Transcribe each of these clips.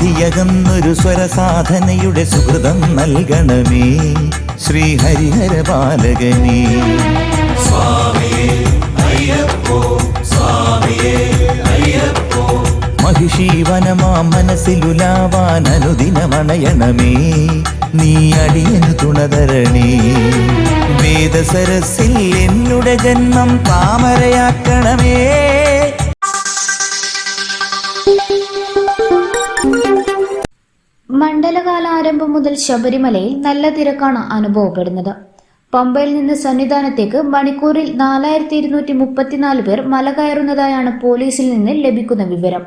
വിധിയകന്നൊരു സ്വരസാധനയുടെ സുഹൃതം നൽകണമേ. ശ്രീ ഹരിഹര ബാലകനേ മഹിഷീവനമാ മനസ്സിലുലാവാൻ അനുദിനമണയണമേ. നീ അടിയനു തുണതരണേ. വേദസരസിൽ എന്നുടെ ജന്മം താമരയാക്കണമേ മണ്ഡലകാല ആരംഭം മുതൽ ശബരിമലയിൽ നല്ല തിരക്കാണ് അനുഭവപ്പെടുന്നത്. പമ്പയിൽ നിന്ന് സന്നിധാനത്തേക്ക് മണിക്കൂറിൽ നാലായിരത്തി ഇരുന്നൂറ്റി മുപ്പത്തിനാല് പേർ മല കയറുന്നതായാണ് പോലീസിൽ നിന്ന് ലഭിക്കുന്ന വിവരം.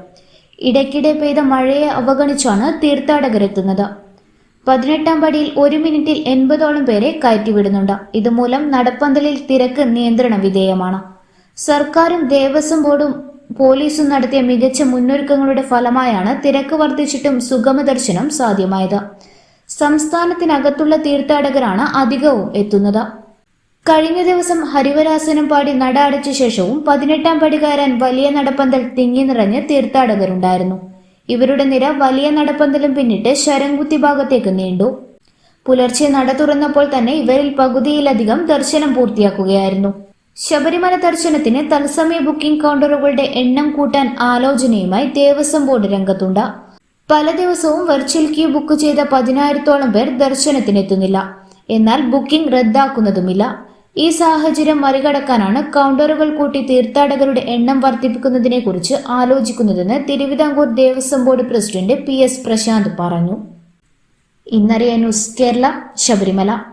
ഇടയ്ക്കിടെ പെയ്ത മഴയെ അവഗണിച്ചാണ് തീർത്ഥാടകരെത്തുന്നത് പതിനെട്ടാം പടിയിൽ ഒരു മിനിറ്റിൽ എൺപതോളം പേരെ കയറ്റിവിടുന്നുണ്ട്. ഇതുമൂലം നടപ്പന്തലിൽ തിരക്ക് നിയന്ത്രണ വിധേയമാണ്. സർക്കാരും ദേവസ്വം ബോർഡും പോലീസും നടത്തിയ മികച്ച മുന്നൊരുക്കങ്ങളുടെ ഫലമായാണ് തിരക്ക് വർദ്ധിച്ചിട്ടും സുഗമ ദർശനം സാധ്യമായത്. സംസ്ഥാനത്തിനകത്തുള്ള തീർത്ഥാടകരാണ് അധികവും എത്തുന്നത്. കഴിഞ്ഞ ദിവസം ഹരിവരാസനം പാടി നട അടച്ച ശേഷവും പതിനെട്ടാം പടി കയറാൻ വലിയ നടപ്പന്തൽ തിങ്ങി നിറഞ്ഞ് തീർത്ഥാടകരുണ്ടായിരുന്നു. ഇവരുടെ നിര വലിയ നടപ്പന്തലും പിന്നിട്ട് ശരംകുത്തി ഭാഗത്തേക്ക് നീണ്ടു. പുലർച്ചെ നട തുറന്നപ്പോൾ തന്നെ ഇവരിൽ പകുതിയിലധികം ദർശനം പൂർത്തിയാക്കുകയായിരുന്നു. ശബരിമല ദർശനത്തിന് തത്സമയ ബുക്കിംഗ് കൗണ്ടറുകളുടെ എണ്ണം കൂട്ടാൻ ആലോചനയുമായി ദേവസ്വം ബോർഡ് രംഗത്തുണ്ട്. പല ദിവസവും വെർച്വൽ ക്യൂ ബുക്ക് ചെയ്ത പതിനായിരത്തോളം പേർ ദർശനത്തിനെത്തുന്നില്ല. എന്നാൽ ബുക്കിംഗ് റദ്ദാക്കുന്നതുമില്ല. ഈ സാഹചര്യം മറികടക്കാനാണ് കൗണ്ടറുകൾ കൂട്ടി തീർത്ഥാടകരുടെ എണ്ണം വർദ്ധിപ്പിക്കുന്നതിനെ കുറിച്ച് ആലോചിക്കുന്നതെന്ന് Travancore Devaswom board president P S Prashanth പറഞ്ഞു. ഇന്നറിയ ന്യൂസ് കേരള ശബരിമല.